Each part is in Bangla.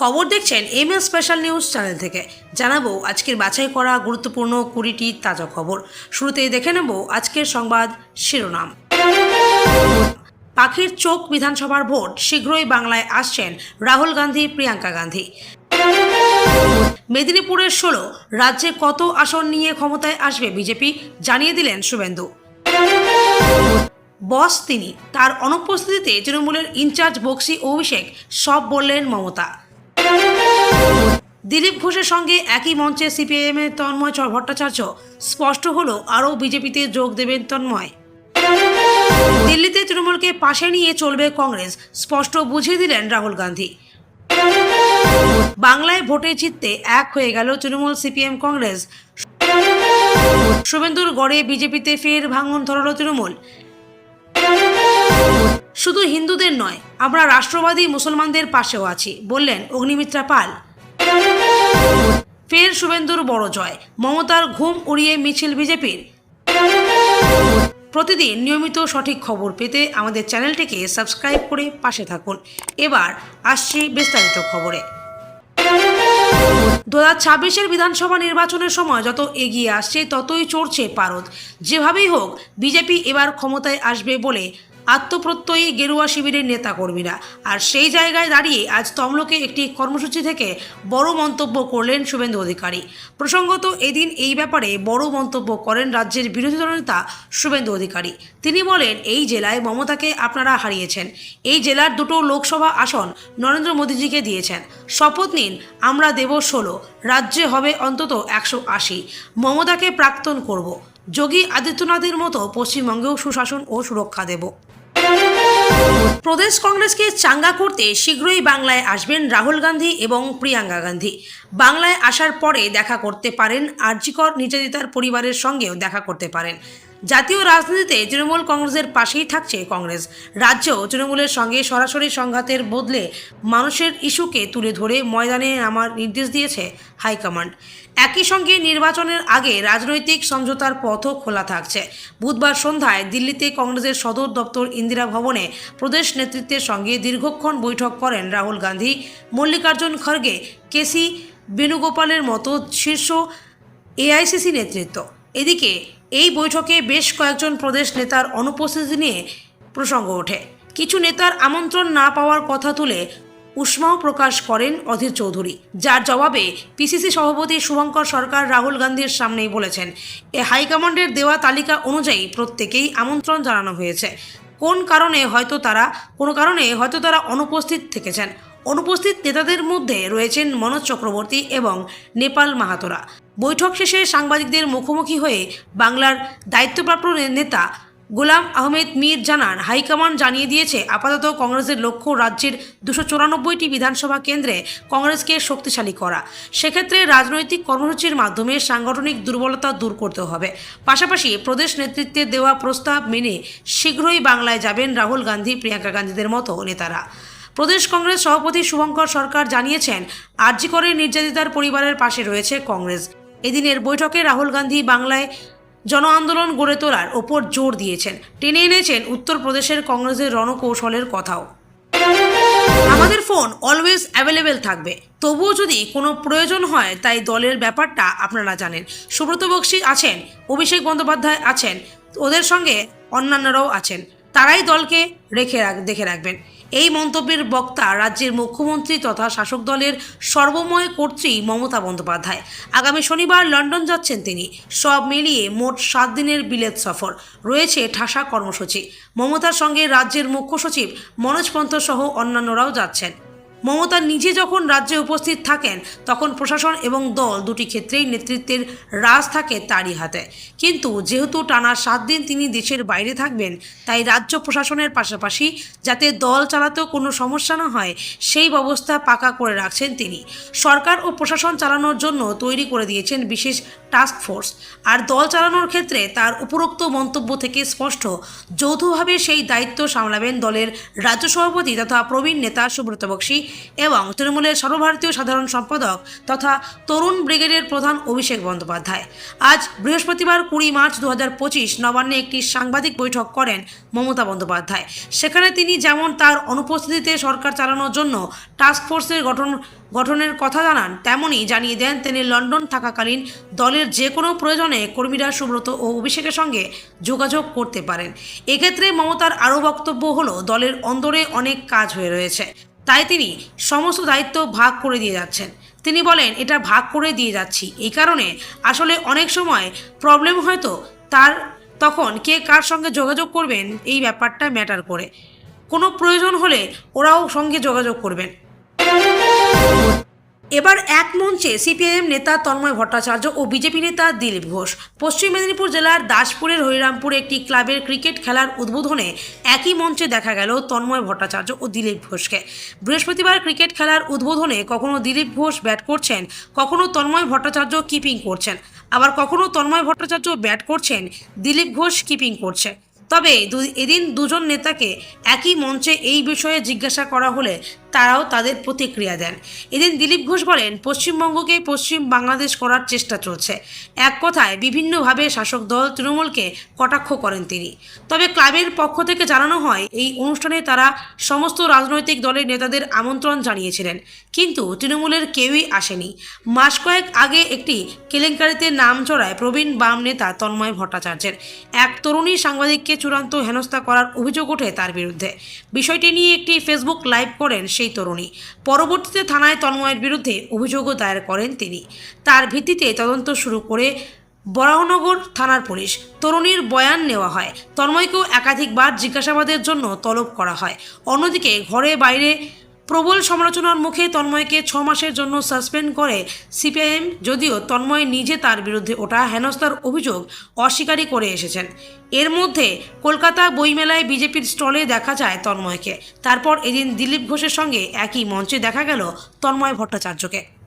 খবর দেখছেন M S special news channel থেকে। জানাব আজকের বাছাই করা গুরুত্বপূর্ণ কুড়িটি তাজা খবর। শুরুতেই দেখে নেব আজকের সংবাদ শিরোনাম। পাখির চোখ বিধানসভার ভোট, শীঘ্রই বাংলায় আসছেন রাহুল গান্ধী, প্রিয়াঙ্কা গান্ধী। মেদিনীপুরের ষোলো, রাজ্যে কত আসন নিয়ে ক্ষমতায় আসবে বিজেপি, জানিয়ে দিলেন শুভেন্দু। বস তিনি, তার অনুপস্থিতিতে তৃণমূলের ইনচার্জ বক্সি অভিষেক, সব বললেন মমতা। দিলীপ ঘোষের সঙ্গে একই মঞ্চে সিপিআইএমের তন্ময় ভট্টাচার্য। স্পষ্ট হলো, আরও বিজেপিতে যোগ দেবেন তন্ময়। দিল্লিতে তৃণমূলকে পাশে নিয়ে চলবে কংগ্রেস, স্পষ্ট বুঝিয়ে দিলেন রাহুল গান্ধী। বাংলায় ভোটে জিততে এক হয়ে গেল তৃণমূল সিপিএম কংগ্রেস। শুভেন্দুর গড়ে বিজেপিতে ফের ভাঙন ধরালো তৃণমূল। শুধু হিন্দুদের নয়, আমরা রাষ্ট্রবাদী মুসলমানদের পাশেও আছি, বললেন অগ্নিমিত্রা পাল। ফের শুভেন্দুর বড় জয়। মমতার ঘুম উড়িয়ে মিছিল বিজেপির। প্রতিদিন নিয়মিত সঠিক খবর পেতে আমাদের চ্যানেলটিকে সাবস্ক্রাইব করে পাশে থাকুন। এবার আসছি বিস্তারিত খবরে। দু হাজার ছাব্বিশের বিধানসভা নির্বাচনের সময় যত এগিয়ে আসছে ততই চড়ছে পারদ। যেভাবেই হোক, বিজেপি এবার ক্ষমতায় আসবে বলে আত্মপ্রত্যয়ী গেরুয়া শিবিরের নেতাকর্মীরা। আর সেই জায়গায় দাঁড়িয়ে আজ তমলকে একটি কর্মসূচি থেকে বড় মন্তব্য করলেন শুভেন্দু অধিকারী। প্রসঙ্গত এদিন এই ব্যাপারে বড় মন্তব্য করেন রাজ্যের বিরোধী দলনেতা শুভেন্দু অধিকারী। তিনি বলেন, এই জেলায় মমতাকে আপনারা হারিয়েছেন। এই জেলার দুটো লোকসভা আসন নরেন্দ্র মোদীজিকে দিয়েছেন। শপথ নিন, আমরা দেব ষোলো। রাজ্যে হবে অন্তত একশো আশি। মমতাকে প্রাক্তন করব। যোগী আদিত্যনাথের মতো পশ্চিমবঙ্গেও সুশাসন ও সুরক্ষা দেব। প্রদেশ কংগ্রেসকে চাঙ্গা করতে শীঘ্রই বাংলায় আসবেন রাহুল গান্ধী এবং প্রিয়াঙ্কা গান্ধী। বাংলায় আসার পরে দেখা করতে পারেন আর্যিকর নির্যাতিতার পরিবারের সঙ্গেও দেখা করতে পারেন। জাতীয় রাজনীতিতে তৃণমূল কংগ্রেসের পাশেই থাকছে কংগ্রেস। রাজ্যেও তৃণমূলের সঙ্গে সরাসরি সংঘাতের বদলে মানুষের ইস্যুকে তুলে ধরে ময়দানে নামার নির্দেশ দিয়েছে হাইকমান্ড। একই সঙ্গে নির্বাচনের আগে রাজনৈতিক সমঝোতার পথও খোলা থাকছে। বুধবার সন্ধ্যায় দিল্লিতে কংগ্রেসের সদর দপ্তর ইন্দিরা ভবনে প্রদেশ নেতৃত্বের সঙ্গে দীর্ঘক্ষণ বৈঠক করেন রাহুল গান্ধী, মল্লিকার্জুন খড়গে, কেসি বেণুগোপালের মতো শীর্ষ এআইসিসি নেতৃত্ব। এদিকে এই বৈঠকে বেশ কয়েকজন প্রদেশ নেতার অনুপস্থিতি নিয়ে প্রসঙ্গ ওঠে। কিছু নেতার আমন্ত্রণ না পাওয়ার কথা তুলে উষ্মাও প্রকাশ করেন অধীর চৌধুরী, যার জবাবে পিসিসি সভাপতি শুভঙ্কর সরকার রাহুল গান্ধীর সামনেই বলেছেন, এ হাইকমান্ডের দেওয়া তালিকা অনুযায়ী প্রত্যেকেই আমন্ত্রণ জানানো হয়েছে। কোন কারণে হয়তো তারা, কোনো কারণে হয়তো তারা অনুপস্থিত থেকেছেন? অনুপস্থিত নেতাদের মধ্যে রয়েছেন মনোজ চক্রবর্তী এবং নেপাল মাহাতোরা। বৈঠক শেষে সাংবাদিকদের মুখোমুখি হয়ে বাংলার দায়িত্বপ্রাপ্ত নেতা গোলাম আহমেদ মীর জানান, হাইকমান্ড জানিয়ে দিয়েছে, আপাতত কংগ্রেসের লক্ষ্য রাজ্যের দুশো চুরানব্বইটি বিধানসভা কেন্দ্রে কংগ্রেসকে শক্তিশালী করা। সেক্ষেত্রে রাজনৈতিক কর্মসূচির মাধ্যমে সাংগঠনিক দুর্বলতা দূর করতে হবে। পাশাপাশি প্রদেশ নেতৃত্বে দেওয়া প্রস্তাব মেনে শীঘ্রই বাংলায় যাবেন রাহুল গান্ধী, প্রিয়াঙ্কা গান্ধীদের মতো নেতারা। প্রদেশ কংগ্রেস সভাপতি শুভঙ্কর সরকার জানিয়েছেন আরজিকরের নির্যাতিতার পরিবারের পাশে রয়েছে কংগ্রেস। এদিনের বৈঠকে রাহুল গান্ধী বাংলায় জন আন্দোলন গড়ে তোলার ওপর জোর দিয়েছেন। টেনে এনেছেন উত্তরপ্রদেশের কংগ্রেসের রণকৌশলের কথাও। আমাদের ফোন অলওয়েজ অ্যাভেলেবেল থাকবে। তবুও যদি কোনো প্রয়োজন হয়, তাই দলের ব্যাপারটা আপনারা জানেন। সুব্রত বক্সি আছেন, অভিষেক বন্দ্যোপাধ্যায় আছেন, ওদের সঙ্গে অন্যান্যরাও আছেন। তারাই দলকে রাখ, দেখে রাখবেন। এই মন্তব্যের বক্তা রাজ্যের মুখ্যমন্ত্রী তথা শাসক দলের সর্বময় কর্ত্রী মমতা বন্দ্যোপাধ্যায়। আগামী শনিবার লন্ডন যাচ্ছেন তিনি। সব মিলিয়ে মোট সাত দিনের বিলেত সফর। রয়েছে ঠাসা কর্মসূচি। মমতার সঙ্গে রাজ্যের মুখ্য সচিব মনোজ পন্থ সহ অন্যান্যরাও যাচ্ছেন। মমতা নিজে যখন রাজ্যে উপস্থিত থাকেন, তখন প্রশাসন এবং দল দুটি ক্ষেত্রেই নেতৃত্বের রাজ থাকে তারই হাতে। কিন্তু যেহেতু টানা সাত দিন তিনি দেশের বাইরে থাকবেন, তাই রাজ্য প্রশাসনের পাশাপাশি যাতে দল চালাতেও কোনো সমস্যা না হয়, সেই ব্যবস্থা পাকা করে রাখছেন তিনি। সরকার ও প্রশাসন চালানোর জন্য তৈরি করে দিয়েছেন বিশেষ টাস্ক ফোর্স আর দল চালানোর ক্ষেত্রে তার উপরোক্ত মন্তব্য থেকে স্পষ্ট। যৌথভাবে সেই দায়িত্ব সামলাবেন দলের রাজ্য সভাপতি তথা প্রবীণ নেতা সুব্রত বক্সী এবং তৃণমূলের সর্বভারতীয় সাধারণ সম্পাদক তথা তরুণ ব্রিগেডের প্রধান অভিষেক বন্দ্যোপাধ্যায়। আজ বৃহস্পতিবার কুড়ি মার্চ দু হাজার পঁচিশ নবান্নে একটি সাংবাদিক বৈঠক করেন মমতা বন্দ্যোপাধ্যায়। সেখানে তিনি যেমন তার অনুপস্থিতিতে সরকার চালানোর জন্য টাস্ক ফোর্সের গঠন গঠনের কথা জানান, তেমনই জানিয়ে দেন তিনি লন্ডন থাকাকালীন দলের যে কোনো প্রয়োজনে কর্মীরা সুব্রত ও অভিষেকের সঙ্গে যোগাযোগ করতে পারেন। এক্ষেত্রে মমতার আরও বক্তব্য হলো, দলের অন্দরে অনেক কাজ হয়ে রয়েছে। তাই তিনি সমস্ত দায়িত্ব ভাগ করে দিয়ে যাচ্ছেন। তিনি বলেন, এটা ভাগ করে দিয়ে যাচ্ছি। এই কারণে আসলে অনেক সময় প্রবলেম হয়তো তার তখন কে কার সঙ্গে যোগাযোগ করবেন, এই ব্যাপারটা ম্যাটার করে। কোনো প্রয়োজন হলে ওরাও সঙ্গে যোগাযোগ করবেন। এবার এক মঞ্চে সিপিআইএম নেতা তন্ময় ভট্টাচার্য ও বিজেপি নেতা দিলীপ ঘোষ। পশ্চিম মেদিনীপুর জেলার দাসপুরের হরিরামপুরে একটি ক্লাবের ক্রিকেট খেলার উদ্বোধনে একই মঞ্চে দেখা গেল তন্ময় ভট্টাচার্য ও দিলীপ ঘোষকে। বৃহস্পতিবার ক্রিকেট খেলার উদ্বোধনে কখনো দিলীপ ঘোষ ব্যাট করছেন, কখনো তন্ময় ভট্টাচার্য কিপিং করছেন। আবার কখনো তন্ময় ভট্টাচার্য ব্যাট করছেন, দিলীপ ঘোষ কিপিং করছে। তবে এদিন দুজন নেতাকে একই মঞ্চে এই বিষয়ে জিজ্ঞাসা করা হলে তারাও তাদের প্রতিক্রিয়া দেন। এদিন দিলীপ ঘোষ বলেন, পশ্চিমবঙ্গকে পশ্চিম বাংলাদেশ করার চেষ্টা চলছে। এক কথায় বিভিন্নভাবে শাসক দল তৃণমূলকে কটাক্ষ করেন তিনি। তবে ক্লাবের পক্ষ থেকে জানানো হয়, এই অনুষ্ঠানে তারা সমস্ত রাজনৈতিক দলের নেতাদের আমন্ত্রণ জানিয়েছিলেন। কিন্তু তৃণমূলের কেউই আসেনি। মাস কয়েক আগে একটি কেলেঙ্কারিতে নাম চড়ায় প্রবীণ বাম নেতা তন্ময় ভট্টাচার্যের। এক তরুণী সাংবাদিককে চূড়ান্ত হেনস্থা করার অভিযোগ ওঠে তার বিরুদ্ধে। বিষয়টি নিয়ে একটি ফেসবুক লাইভ করেন সেই তরুণী। পরবর্তীতে থানায় তন্ময়ের বিরুদ্ধে অভিযোগও দায়ের করেন তিনি। তার ভিত্তিতে তদন্ত শুরু করে বরাহনগর থানার পুলিশ। তরুণীর বয়ান নেওয়া হয়। তন্ময়কেও একাধিকবার জিজ্ঞাসাবাদের জন্য তলব করা হয়। অন্যদিকে ঘরে বাইরে প্রবল সমালোচনার মুখে তন্ময়কে ছ মাসের জন্য সাসপেন্ড করে সিপিআইএম, যদিও তন্ময় নিজে তার বিরুদ্ধে ওঠা হেনস্থার অভিযোগ অস্বীকারই করে এসেছেন। এর মধ্যে কলকাতা বইমেলায় বিজেপির স্টলে দেখা যায় তন্ময়কে। তারপর এদিন দিলীপ ঘোষের সঙ্গে একই মঞ্চে দেখা গেল তন্ময় ভট্টাচার্যকে।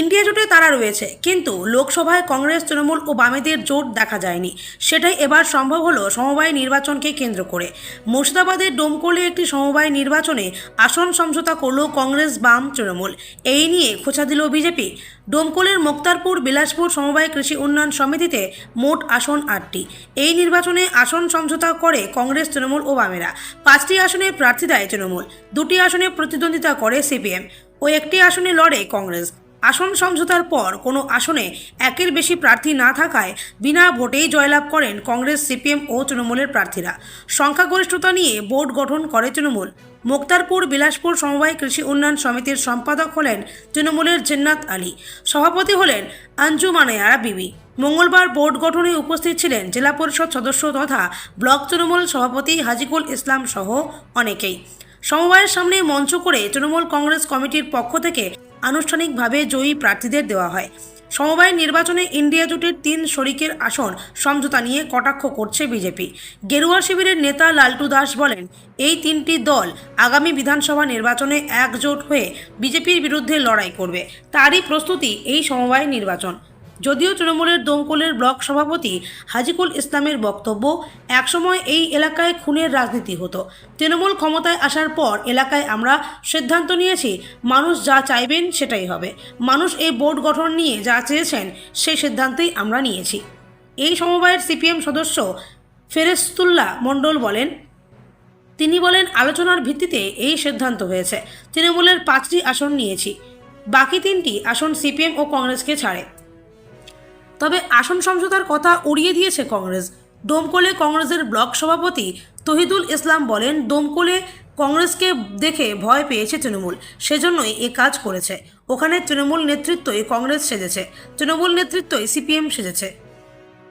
ইন্ডিয়া জোটে তারা রয়েছে, কিন্তু লোকসভায় কংগ্রেস, তৃণমূল ও বামেদের জোট দেখা যায়নি। সেটাই এবার সম্ভব হলো সমবায় নির্বাচনকে কেন্দ্র করে। মুর্শিদাবাদের ডোমকলে একটি সমবায় নির্বাচনে আসন সমঝোতা করল কংগ্রেস, বাম, তৃণমূল। এই নিয়ে খোঁচা দিল বিজেপি। ডোমকলের মোক্তারপুর, বিলাসপুর সমবায় কৃষি উন্নয়ন সমিতিতে মোট আসন আটটি। এই নির্বাচনে আসন সমঝোতা করে কংগ্রেস, তৃণমূল ও বামেরা। পাঁচটি আসনে প্রার্থী দেয় তৃণমূল, দুটি আসনে প্রতিদ্বন্দ্বিতা করে সিপিএম। ও একটি আসনে লড়ে কংগ্রেস। আসন সমঝোতার পর কোনো আসনে একের বেশি প্রার্থী না থাকায় বিনা ভোটেই জয়লাভ করেন কংগ্রেস, সিপিএম ও তৃণমূলের প্রার্থীরা। সংখ্যাগরিষ্ঠতা নিয়ে বোর্ড গঠন করে তৃণমূল। মুক্তারপুর, বিলাসপুর সমবায় কৃষি উন্নয়ন সমিতির সম্পাদক হলেন তৃণমূলের জিন্নাত আলী। সভাপতি হলেন আঞ্জু মানায়ারা বিবি। মঙ্গলবার বোর্ড গঠনে উপস্থিত ছিলেন জেলা পরিষদ সদস্য তথা ব্লক তৃণমূল সভাপতি হাজিকুল ইসলাম সহ অনেকেই। সমবায়ের সামনে মঞ্চ করে তৃণমূল কংগ্রেস কমিটির পক্ষ থেকে আনুষ্ঠানিকভাবে জয়ী প্রার্থীদের দেওয়া হয়। সমবায় নির্বাচনে ইন্ডিয়া জোটের তিন শরিকের আসন সমঝোতা নিয়ে কটাক্ষ করছে বিজেপি। গেরুয়া শিবিরের নেতা লালটু দাস বলেন, এই তিনটি দল আগামী বিধানসভা নির্বাচনে একজোট হয়ে বিজেপির বিরুদ্ধে লড়াই করবে। তারই প্রস্তুতি এই সমবায় নির্বাচন। যদিও তৃণমূলের দমকলের ব্লক সভাপতি হাজিকুল ইসলামের বক্তব্য, একসময় এই এলাকায় খুনের রাজনীতি হতো। তৃণমূল ক্ষমতায় আসার পর এলাকায় আমরা সিদ্ধান্ত নিয়েছি, মানুষ যা চাইবেন সেটাই হবে। মানুষ এই বোর্ড গঠন নিয়ে যা চেয়েছেন, সেই সিদ্ধান্তই আমরা নিয়েছি। এই সমবায়ের সিপিএম সদস্য ফেরেস্তুল্লাহ মণ্ডল বলেন, তিনি বলেন, আলোচনার ভিত্তিতে এই সিদ্ধান্ত হয়েছে। তৃণমূলের পাঁচটি আসন নিয়েছি। বাকি তিনটি আসন সিপিএম ও কংগ্রেসকে ছাড়ে। তবে আসন সমঝোতার কথা উড়িয়ে দিয়েছে কংগ্রেস। ডোমকলে কংগ্রেসের ব্লক সভাপতি তহিদুল ইসলাম বলেন ডোমকলে কংগ্রেসকে দেখে ভয় পেয়েছে তৃণমূল, সেজন্যই এ কাজ করেছে। ওখানে তৃণমূল নেতৃত্বই কংগ্রেস সেজেছে, তৃণমূল নেতৃত্বই সিপিএম সেজেছে।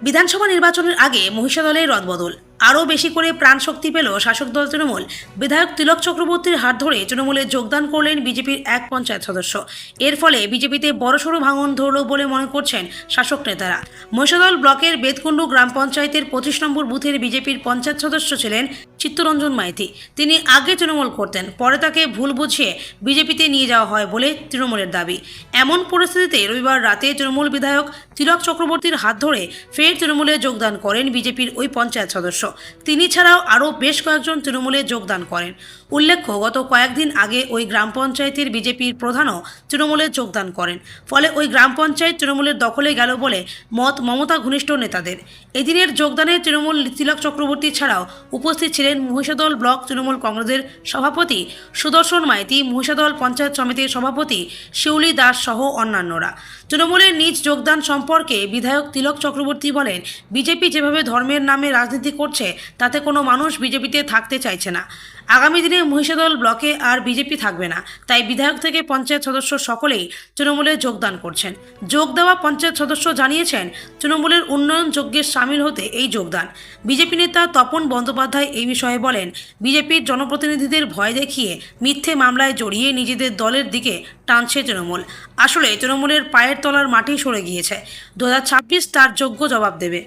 বিধানসভা নির্বাচনের আগে মহিষাদলের রদবদল। আরও বেশি করে প্রাণশক্তি পেল শাসক দল তৃণমূল। বিধায়ক তিলক চক্রবর্তীর হাত ধরে তৃণমূলে যোগদান করলেন বিজেপির এক পঞ্চায়েত সদস্য। এর ফলে বিজেপিতে বড়সড় ভাঙন ধরল বলে মনে করছেন শাসক নেতারা। মহিষাদল ব্লকের বেদকুণ্ডু গ্রাম পঞ্চায়েতের পঁচিশ নম্বর বুথের বিজেপির পঞ্চায়েত সদস্য ছিলেন চিত্তরঞ্জন মাইতি। তিনি আগে তৃণমূল করতেন, পরে তাকে ভুল বুঝিয়ে বিজেপিতে নিয়ে যাওয়া হয় বলে তৃণমূলের দাবি। এমন পরিস্থিতিতে রবিবার রাতে তৃণমূল বিধায়ক তিলক চক্রবর্তীর হাত ধরে ফের তৃণমূলে যোগদান করেন বিজেপির ওই পঞ্চায়েত সদস্য। তিনি ছাড়াও আরও বেশ কয়েকজন তৃণমূলে যোগদান করেন। উল্লেখ্য, গত কয়েকদিন আগে ওই গ্রাম পঞ্চায়েতের বিজেপির প্রধানও তৃণমূলে যোগদান করেন। ফলে ওই গ্রাম পঞ্চায়েত তৃণমূলের দখলে গেল বলে মত মমতা ঘনিষ্ঠ নেতাদের। এদিনের যোগদানে তৃণমূল তিলক চক্রবর্তী ছাড়াও উপস্থিত ছিলেন মহিষাদল ব্লক তৃণমূল কংগ্রেসের সভাপতি সুদর্শন মাইতি, মহিষাদল পঞ্চায়েত সমিতির সভাপতি শিউলি দাস সহ অন্যান্যরা। তৃণমূলের নিজ যোগদান সম্পর্কে বিধায়ক তিলক চক্রবর্তী বলেন, বিজেপি যেভাবে ধর্মের নামে রাজনীতি করছে তাতে কোনো মানুষ বিজেপিতে থাকতে চাইছে না। আগামী দিনে মহিষাদল ব্লকে আর বিজেপি থাকবে না, তাই বিধায়ক থেকে পঞ্চায়েত সদস্য সকলেই তৃণমূলে যোগদান করছেন। যোগ দেওয়া পঞ্চায়েত সদস্য জানিয়েছেন, তৃণমূলের উন্নয়ন যজ্ঞে সামিল হতে এই যোগদান। বিজেপি নেতা তপন বন্দ্যোপাধ্যায় এই বিষয়ে বলেন, বিজেপির জনপ্রতিনিধিদের ভয় দেখিয়ে মিথ্যে মামলায় জড়িয়ে নিজেদের দলের দিকে টানছে তৃণমূল। আসলে তৃণমূলের পায়ের তলার মাটি সরে গিয়েছে। দু হাজার ছাব্বিশ তার যোগ্য জবাব দেবে।